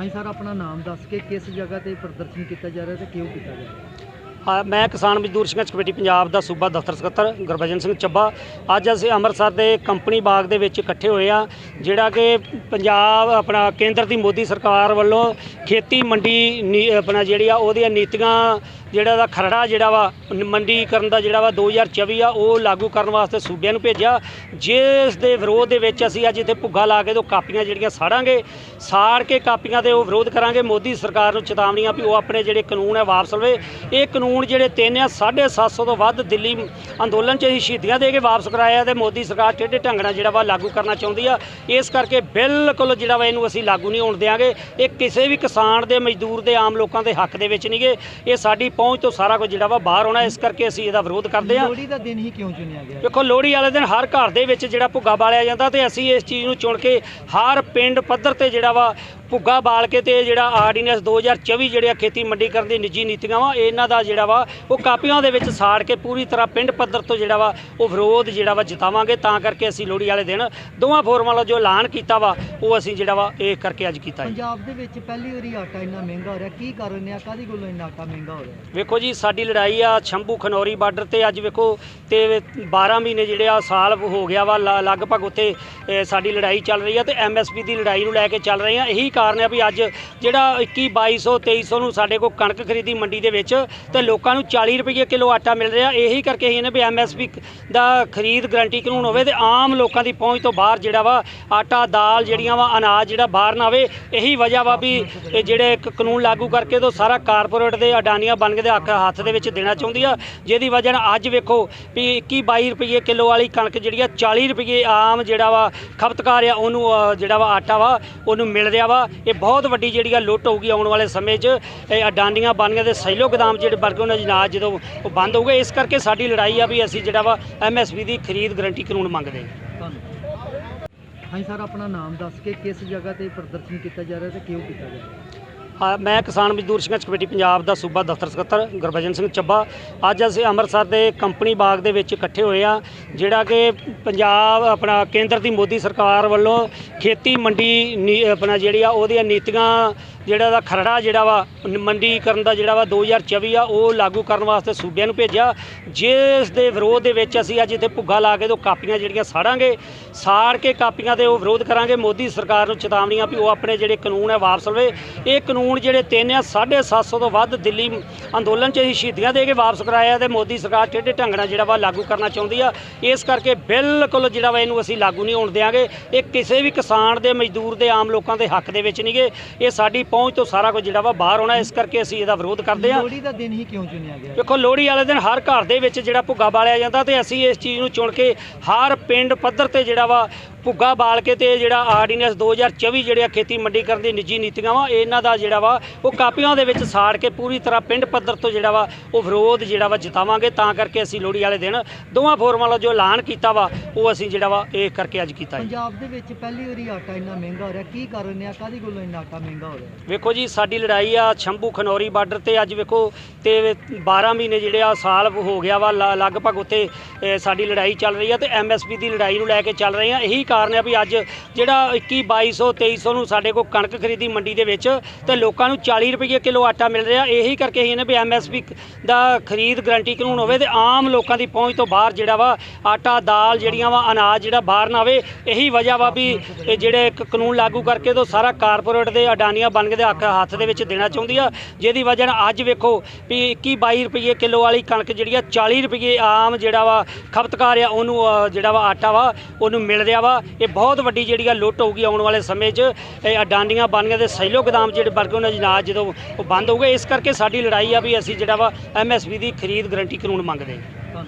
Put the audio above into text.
ਹਾਂਜੀ ਸਰ ਆਪਣਾ ਨਾਮ ਦੱਸ ਕੇ ਕਿਸ ਜਗ੍ਹਾ ਤੇ ਪ੍ਰਦਰਸ਼ਨ ਕੀਤਾ ਜਾ ਰਿਹਾ ਤੇ ਕਿਉਂ ਕੀਤਾ ਜਾ ਰਿਹਾ? ਹਾਂ, ਮੈਂ ਕਿਸਾਨ ਮਜ਼ਦੂਰ ਸੰਘਰਸ਼ ਕਮੇਟੀ ਪੰਜਾਬ ਦਾ ਸੂਬਾ ਦਫ਼ਤਰ ਸਕੱਤਰ ਗੁਰਭਜਨ ਸਿੰਘ ਚੱਬਾ। ਅੱਜ ਅਸੀਂ ਅੰਮ੍ਰਿਤਸਰ ਦੇ ਕੰਪਨੀ ਬਾਗ ਦੇ ਵਿੱਚ ਇਕੱਠੇ ਹੋਏ ਆ ਜਿਹੜਾ ਕਿ ਪੰਜਾਬ ਆਪਣਾ ਕੇਂਦਰ ਦੀ ਮੋਦੀ ਸਰਕਾਰ ਵੱਲੋਂ ਖੇਤੀ ਮੰਡੀ ਨੀ- ਆਪਣਾ ਜਿਹੜੀ ਆ ਉਹਦੀਆਂ ਨੀਤੀਆਂ ਜਿਹੜਾ ਦਾ ਖਰੜਾ ਜਿਹੜਾ ਵਾ, ਮੰਡੀਕਰਨ ਦਾ ਜਿਹੜਾ ਵਾ 2024 ਆ, ਉਹ ਲਾਗੂ ਕਰਨ ਵਾਸਤੇ ਸੂਬਿਆਂ ਨੂੰ ਭੇਜਿਆ। ਜਿਸ ਦੇ ਵਿਰੋਧ ਦੇ ਵਿੱਚ ਅਸੀਂ ਅੱਜ ਇੱਥੇ ਭੁੱਗਾ ਲਾ ਕੇ ਤੋਂ ਕਾਪੀਆਂ ਜਿਹੜੀਆਂ ਸਾੜਾਂਗੇ, ਸਾੜ ਕੇ ਕਾਪੀਆਂ ਦੇ ਉਹ ਵਿਰੋਧ ਕਰਾਂਗੇ। ਮੋਦੀ ਸਰਕਾਰ ਨੂੰ ਚੇਤਾਵਨੀਆਂ ਵੀ ਉਹ ਆਪਣੇ ਜਿਹੜੇ ਕਾਨੂੰਨ ਹੈ ਵਾਪਸ ਲਵੇ। ਇਹ ਕਾਨੂੰਨ ਜਿਹੜੇ ਤਿੰਨ ਆ 750 ਤੋਂ ਵੱਧ ਦਿੱਲੀ ਅੰਦੋਲਨ 'ਚ ਅਸੀਂ ਸ਼ਹੀਦੀਆਂ ਦੇ ਕੇ ਵਾਪਸ ਕਰਾਇਆ ਤੇ ਮੋਦੀ ਸਰਕਾਰ ਟੇਢੇ ਢੰਗ ਨਾਲ ਜਿਹੜਾ ਵਾ ਲਾਗੂ ਕਰਨਾ ਚਾਹੁੰਦੀ ਆ। ਇਸ ਕਰਕੇ ਬਿਲਕੁਲ ਜਿਹੜਾ ਵਾ ਇਹਨੂੰ ਅਸੀਂ ਲਾਗੂ ਨਹੀਂ ਹੋਣ ਦਿਆਂਗੇ। ਇਹ ਕਿਸੇ ਵੀ ਕਿਸਾਨ ਦੇ, ਮਜ਼ਦੂਰ ਦੇ, ਆਮ ਲੋਕਾਂ ਦੇ ਹੱਕ ਦੇ ਵਿੱਚ ਨਹੀਂਗੇ। ਇਹ ਸਾਡੀ ਪਹੁੰਚ ਤੋਂ ਸਾਰਾ ਕੁਝ ਜਿਹੜਾ ਵਾ ਬਾਹਰ ਆਉਣਾ ਇਸ ਕਰਕੇ ਅਸੀਂ ਇਹਦਾ ਵਿਰੋਧ ਕਰਦੇ ਹਾਂ। ਲੋਹੜੀ ਦਾ ਦਿਨ ਹੀ ਕਿਉਂ ਚੁਣਿਆ ਗਿਆ? ਵੇਖੋ ਲੋਹੜੀ ਵਾਲੇ ਦਿਨ ਹਰ ਘਰ ਦੇ ਵਿੱਚ ਜਿਹੜਾ ਭੁੱਗਾ ਬਾਲਿਆ ਜਾਂਦਾ ਤੇ ਅਸੀਂ ਇਸ ਚੀਜ਼ ਨੂੰ ਚੁਣ ਕੇ ਹਰ ਪਿੰਡ ਪੱਧਰ ਤੇ ਜਿਹੜਾ ਵਾ ਭੁੱਗਾ ਬਾਲ ਕੇ ਤੇ ਜਿਹੜਾ ਆਰਡੀਨੈਂਸ 2024 ਜਿਹੜੀਆਂ ਖੇਤੀ ਮੰਡੀਕਰਨ ਦੀ ਨਿੱਜੀ ਨੀਤੀਆਂ ਵਾ ਇਹਨਾਂ ਦਾ ਜਿਹੜਾ ਵਾ ਉਹ ਕਾਪੀਆਂ ਦੇ ਵਿੱਚ ਸਾੜ ਕੇ ਪੂਰੀ ਤਰ੍ਹਾਂ ਪਿੰਡ ਪੱਧਰ ਤੋਂ ਜਿਹੜਾ ਵਾ ਉਹ ਵਿਰੋਧ ਜਿਹੜਾ ਵਾ ਜਿਤਾਵਾਂਗੇ ਤਾਂ ਕਰਕੇ ਅਸੀਂ ਲੋਹੜੀ ਵਾਲੇ ਦਿਨ ਦੋਵਾਂ ਫੋਰਮਾਂ ਦਾ ਜੋ ਐਲਾਨ ਕੀਤਾ ਵਾ ਉਹ ਅਸੀਂ ਜਿਹੜਾ ਵਾ ਇਹ ਕਰਕੇ ਅੱਜ ਕੀਤਾ ਪੰਜਾਬ ਦੇ ਵਿੱਚ ਪਹਿਲੀ ਵਾਰੀ ਆਟਾ ਇੰਨਾ ਮਹਿੰਗਾ ਹੋ ਰਿਹਾ ਕੀ ਕਾਰਨ ਕਾਦੀ ਗੱਲੋਂ ਇੰਨਾ ਆਟਾ ਮਹਿੰਗਾ ਹੋ ਰਿਹਾ? ਵੇਖੋ ਜੀ, ਸਾਡੀ ਲੜਾਈ ਆ ਸ਼ੰਭੂ ਖਨੌਰੀ ਬਾਰਡਰ ਤੇ ਅੱਜ ਵੇਖੋ ਤੇ 12 ਮਹੀਨੇ ਜਿਹੜੇ ਆ ਸਾਲ ਹੋ ਗਿਆ ਵਾ, ਲ- ਲਗਭਗ ਉੱਥੇ ਸਾਡੀ ਲੜਾਈ ਚੱਲ ਰਹੀ ਆ ਤੇ ਐਮਐਸਪੀ ਦੀ ਲੜਾਈ ਨੂੰ ਲੈ ਕੇ ਚੱਲ ਰਹੇ ਆ। ਇਹੀ ਕਾਰਨ ਆ ਵੀ ਅੱਜ ਜਿਹੜਾ 21 2200 2300 ਨੂੰ ਸਾਡੇ ਕੋਲ ਕਣਕ ਖਰੀਦੀ ਮੰਡੀ ਦੇ ਵਿੱਚ ਤੇ ਲੋਕਾਂ ਨੂੰ 40 ਰੁਪਏ ਕਿਲੋ ਆਟਾ ਮਿਲ ਰਿਹਾ। ਇਹੀ ਕਰਕੇ ਅਸੀਂ ਨੇ ਵੀ ਐਮਐਸਪੀ ਦਾ ਖਰੀਦ ਗਰੰਟੀ ਕਾਨੂੰਨ ਹੋਵੇ ਤੇ ਆਮ ਲੋਕਾਂ ਦੀ ਪਹੁੰਚ ਤੋਂ ਬਾਹਰ ਜਿਹੜਾ ਵਾ ਆਟਾ, ਦਾਲ ਜਿਹੜੀਆਂ ਵਾ, ਅਨਾਜ ਜਿਹੜਾ ਬਾਹਰ ਨਾ ਆਵੇ। ਇਹੀ ਵਜ੍ਹਾ ਵਾ ਵੀ ਜਿਹੜੇ ਕਾਨੂੰਨ ਲਾਗੂ ਕਰਕੇ ਤੋਂ ਸਾਰਾ ਕਾਰਪੋਰੇਟ ਦੇ ਅਡਾਨੀਆਂ ਬਣ ਕੇ ਦੇ ਹੱਕ ਹੱਥ ਦੇ ਵਿੱਚ ਦੇਣਾ ਚਾਹੁੰਦੀ ਆ, ਜਿਹਦੀ ਵਜ੍ਹਾ ਨਾਲ ਅੱਜ ਵੇਖੋ ਵੀ 21 22 ਰੁਪਏ ਕਿਲੋ ਵਾਲੀ ਕਣਕ ਜਿਹੜੀ ਆ 40 ਰੁਪਏ ਆਮ ਜਿਹੜਾ ਵਾ, ਖਪਤਕਾਰ ਆ, ਉਹਨੂੰ ਜਿਹੜਾ ਵਾ ਆਟਾ ਵਾ, ਉਹਨੂੰ ਮਿਲ ਰਿਹਾ ਵਾ। ਇਹ ਬਹੁਤ ਵੱਡੀ ਜਿਹੜੀ ਆ ਲੁੱਟ ਹੋਊਗੀ ਆਉਣ ਵਾਲੇ ਸਮੇਂ 'ਚ। ਇਹ ਅਡਾਨੀਆਂ ਬਾਨੀਆਂ ਦੇ ਸੈਲੋ ਗੋਦਾਮ ਜਿਹੜੇ ਵਰਗੇ ਉਹਨਾਂ ਅਨਾਜ ਜਦੋਂ ਉਹ ਬੰਦ ਹੋਊਗੇ, ਇਸ ਕਰਕੇ ਸਾਡੀ ਲੜਾਈ ਆ ਵੀ ਅਸੀਂ ਜਿਹੜਾ ਵਾ ਐਮਐਸਪੀ ਦੀ ਖਰੀਦ ਗਰੰਟੀ ਕਾਨੂੰਨ ਮੰਗਦੇ ਹਾਂ। ਹਾਂਜੀ ਸਰ, ਆਪਣਾ ਨਾਮ ਦੱਸ ਕੇ ਕਿਸ ਜਗ੍ਹਾ ਤੇ ਪ੍ਰਦਰਸ਼ਨ ਕੀਤਾ ਜਾ ਰਿਹਾ ਤੇ ਕਿਉਂ ਕੀਤਾ ਜਾ ਰਿਹਾ? ਮੈਂ ਕਿਸਾਨ ਮਜ਼ਦੂਰ ਸੰਘਰਸ਼ ਕਮੇਟੀ ਪੰਜਾਬ ਦਾ ਸੂਬਾ ਦਫ਼ਤਰ ਸਕੱਤਰ ਗੁਰਭਜਨ ਸਿੰਘ ਚੱਬਾ। ਅੱਜ ਅਸੀਂ ਅੰਮ੍ਰਿਤਸਰ ਦੇ ਕੰਪਨੀ ਬਾਗ ਦੇ ਵਿੱਚ ਇਕੱਠੇ ਹੋਏ ਆ ਜਿਹੜਾ ਕਿ ਪੰਜਾਬ, ਆਪਣਾ ਕੇਂਦਰ ਦੀ ਮੋਦੀ ਸਰਕਾਰ ਵੱਲੋਂ ਖੇਤੀ ਮੰਡੀ ਨੀ- ਆਪਣਾ ਜਿਹੜੀ ਆ, ਉਹਦੀਆਂ ਨੀਤੀਆਂ ਜਿਹੜਾ ਦਾ ਖਰੜਾ ਜਿਹੜਾ ਵਾ ਮੰਡੀਕਰਨ ਦਾ ਜਿਹੜਾ ਵਾ 2024 ਆ, ਉਹ ਲਾਗੂ ਕਰਨ ਵਾਸਤੇ ਸੂਬਿਆਂ ਨੂੰ ਭੇਜਿਆ। ਜਿਸ ਦੇ ਵਿਰੋਧ ਦੇ ਵਿੱਚ ਅਸੀਂ ਅੱਜ ਇੱਥੇ ਭੁੱਗਾ ਲਾ ਕੇ ਉਹ ਕਾਪੀਆਂ ਜਿਹੜੀਆਂ ਸਾੜਾਂਗੇ, ਸਾੜ ਕੇ ਕਾਪੀਆਂ ਦੇ ਉਹ ਵਿਰੋਧ ਕਰਾਂਗੇ। ਮੋਦੀ ਸਰਕਾਰ ਨੂੰ ਚੇਤਾਵਨੀਆਂ ਵੀ ਉਹ ਆਪਣੇ ਜਿਹੜੇ ਕਾਨੂੰਨ ਹੈ ਵਾਪਸ ਲਵੇ। ਇਹ ਕਾਨੂੰਨ ਜਿਹੜੇ ਤਿੰਨ ਆ 750 ਤੋਂ ਵੱਧ ਦਿੱਲੀ ਅੰਦੋਲਨ 'ਚ ਅਸੀਂ ਸ਼ਹੀਦੀਆਂ ਦੇ ਕੇ ਵਾਪਸ ਕਰਾਇਆ ਤੇ ਮੋਦੀ ਸਰਕਾਰ ਟੇਢੇ ਢੰਗ ਨਾਲ ਜਿਹੜਾ ਵਾ ਲਾਗੂ ਕਰਨਾ ਚਾਹੁੰਦੀ ਆ। ਇਸ ਕਰਕੇ ਬਿਲਕੁਲ ਜਿਹੜਾ ਵਾ ਇਹਨੂੰ ਅਸੀਂ ਲਾਗੂ ਨਹੀਂ ਹੋਣ ਦਿਆਂਗੇ। ਇਹ ਕਿਸੇ ਵੀ ਕਿਸਾਨ ਦੇ, ਮਜ਼ਦੂਰ ਦੇ, ਆਮ ਲੋਕਾਂ ਦੇ ਹੱਕ ਦੇ ਵਿੱਚ ਨਹੀਂਗੇ। ਇਹ ਸਾਡੀ ਪਹੁੰਚ ਤੋਂ ਸਾਰਾ ਕੁਝ ਜਿਹੜਾ ਵਾ ਬਾਹਰ ਆਉਣਾ ਇਸ ਕਰਕੇ ਅਸੀਂ ਇਹਦਾ ਵਿਰੋਧ ਕਰਦੇ ਹਾਂ। ਲੋਹੜੀ ਦਾ ਦਿਨ ਹੀ ਕਿਉਂ ਚੁਣਿਆ ਗਿਆ? ਵੇਖੋ ਲੋਹੜੀ ਵਾਲੇ ਦਿਨ ਹਰ ਘਰ ਦੇ ਵਿੱਚ ਜਿਹੜਾ ਭੁੱਗਾ ਬਾਲਿਆ ਜਾਂਦਾ ਤੇ ਅਸੀਂ ਇਸ ਚੀਜ਼ ਨੂੰ ਚੁਣ ਕੇ ਹਰ ਪਿੰਡ ਪੱਧਰ ਤੇ ਜਿਹੜਾ ਵਾ ਭੁੱਗਾ ਬਾਲ ਕੇ ਤੇ ਜਿਹੜਾ ਆਰਡੀਨੈਂਸ 2024 ਜਿਹੜੀਆਂ ਖੇਤੀ ਮੰਡੀਕਰਨ ਦੀ ਨਿੱਜੀ ਨੀਤੀਆਂ ਵਾ ਇਹਨਾਂ ਦਾ ਜਿਹੜਾ ਵਾ ਉਹ ਕਾਪੀਆਂ ਦੇ ਵਿੱਚ ਸਾੜ ਕੇ ਪੂਰੀ ਤਰ੍ਹਾਂ ਪਿੰਡ ਪੱਧਰ ਤੋਂ ਜਿਹੜਾ ਵਾ ਉਹ ਵਿਰੋਧ ਜਿਹੜਾ ਵਾ ਜਿਤਾਵਾਂਗੇ ਤਾਂ ਕਰਕੇ ਅਸੀਂ ਲੋਹੜੀ ਵਾਲੇ ਦਿਨ ਦੋਵਾਂ ਫੋਰਮਾਂ ਦਾ ਜੋ ਐਲਾਨ ਕੀਤਾ ਵਾ ਉਹ ਅਸੀਂ ਜਿਹੜਾ ਵਾ ਇਹ ਕਰਕੇ ਅੱਜ ਕੀਤਾ ਪੰਜਾਬ ਦੇ ਵਿੱਚ ਪਹਿਲੀ ਵਾਰੀ ਆਟਾ ਇੰਨਾ ਮਹਿੰਗਾ ਹੋ ਰਿਹਾ ਕੀ ਕਾਰਨ ਆ ਕਾਦੀ ਗੱਲੋਂ ਇੰਨਾ ਆਟਾ ਮਹਿੰਗਾ ਹੋ ਰਿਹਾ? ਵੇਖੋ ਜੀ ਸਾਡੀ ਲੜਾਈ ਆ ਸ਼ੰਭੂ ਖਨੌਰੀ ਬਾਰਡਰ ਤੇ ਅੱਜ ਵੇਖੋ ਤੇ 12 ਮਹੀਨੇ ਜਿਹੜੇ ਆ ਸਾਲ ਹੋ ਗਿਆ ਵਾ ਲਗਭਗ ਉੱਥੇ ਸਾਡੀ ਲੜਾਈ ਚੱਲ ਰਹੀ ਆ ਤੇ ਐਮਐਸਪੀ ਦੀ ਲੜਾਈ ਨੂੰ ਲੈ ਕੇ ਚੱਲ ਰਹੇ ਆ ਇਹੀ ਕਾਰਨ ਆ ਵੀ ਅੱਜ ਜਿਹੜਾ 21 2200 2300 ਨੂੰ ਸਾਡੇ ਕੋਲ ਕਣਕ ਖਰੀਦੀ ਮੰਡੀ ਦੇ ਵਿੱਚ ਤੇ ਲੋਕਾਂ ਨੂੰ 40 ਰੁਪਏ ਕਿਲੋ ਆਟਾ ਮਿਲ ਰਿਹਾ। ਇਹੀ ਕਰਕੇ ਹੀ ਨੇ ਵੀ ਐਮਐਸਪੀ ਦਾ ਖਰੀਦ ਗਰੰਟੀ ਕਾਨੂੰਨ ਹੋਵੇ ਤੇ ਆਮ ਲੋਕਾਂ ਦੀ ਪਹੁੰਚ ਤੋਂ ਬਾਹਰ ਜਿਹੜਾ ਵਾ ਆਟਾ, ਦਾਲ ਜਿਹੜੀਆਂ ਵਾ, ਅਨਾਜ ਜਿਹੜਾ ਬਾਹਰ ਨਾ ਆਵੇ। ਇਹੀ ਵਜ੍ਹਾ ਵਾ ਵੀ ਇਹ ਜਿਹੜੇ ਇੱਕ ਕਾਨੂੰਨ ਲਾਗੂ ਕਰਕੇ ਤੋਂ ਸਾਰਾ ਕਾਰਪੋਰੇਟ ਦੇ ਅਡਾਨੀਆਂ ਬਣ ਕੇ ਦੇ ਹੱਕ ਹੱਥ ਦੇ ਵਿੱਚ ਦੇਣਾ ਚਾਹੁੰਦੀ ਆ। ਜਿਹਦੀ ਵਜ੍ਹਾ ਨਾਲ ਅੱਜ ਵੇਖੋ ਵੀ 21 22 ਰੁਪਏ ਕਿਲੋ ਵਾਲੀ ਕਣਕ ਜਿਹੜੀ ਆ 40 ਰੁਪਏ ਆਮ ਜਿਹੜਾ ਵਾ ਖਪਤਕਾਰ ਆ, ਉਹਨੂੰ ਜਿਹੜਾ ਵਾ ਆਟਾ ਵਾ, ਉਹਨੂੰ ਮਿਲ ਰਿਹਾ ਵਾ। ਇਹ ਬਹੁਤ ਵੱਡੀ ਜਿਹੜੀ ਆ ਲੁੱਟ ਹੋਊਗੀ ਆਉਣ ਵਾਲੇ ਸਮੇਂ 'ਚ। ਇਹ ਅਡਾਨੀਆਂ ਬਾਨੀਆਂ ਦੇ ਸਹਿਲੋ ਗਦਾਮ ਜਿਹੜੇ ਵਰਗੇ ਉਹਨਾਂ ਦੇ ਅਨਾਜ ਜਦੋਂ ਉਹ ਬੰਦ ਹੋਊਗੇ। ਇਸ ਕਰਕੇ ਸਾਡੀ ਲੜਾਈ ਆ ਵੀ ਅਸੀਂ ਜਿਹੜਾ ਵਾ ਐਮਐਸਪੀ ਦੀ ਖਰੀਦ ਗਰੰਟੀ ਕਾਨੂੰਨ ਮੰਗਦੇ ਹਾਂ।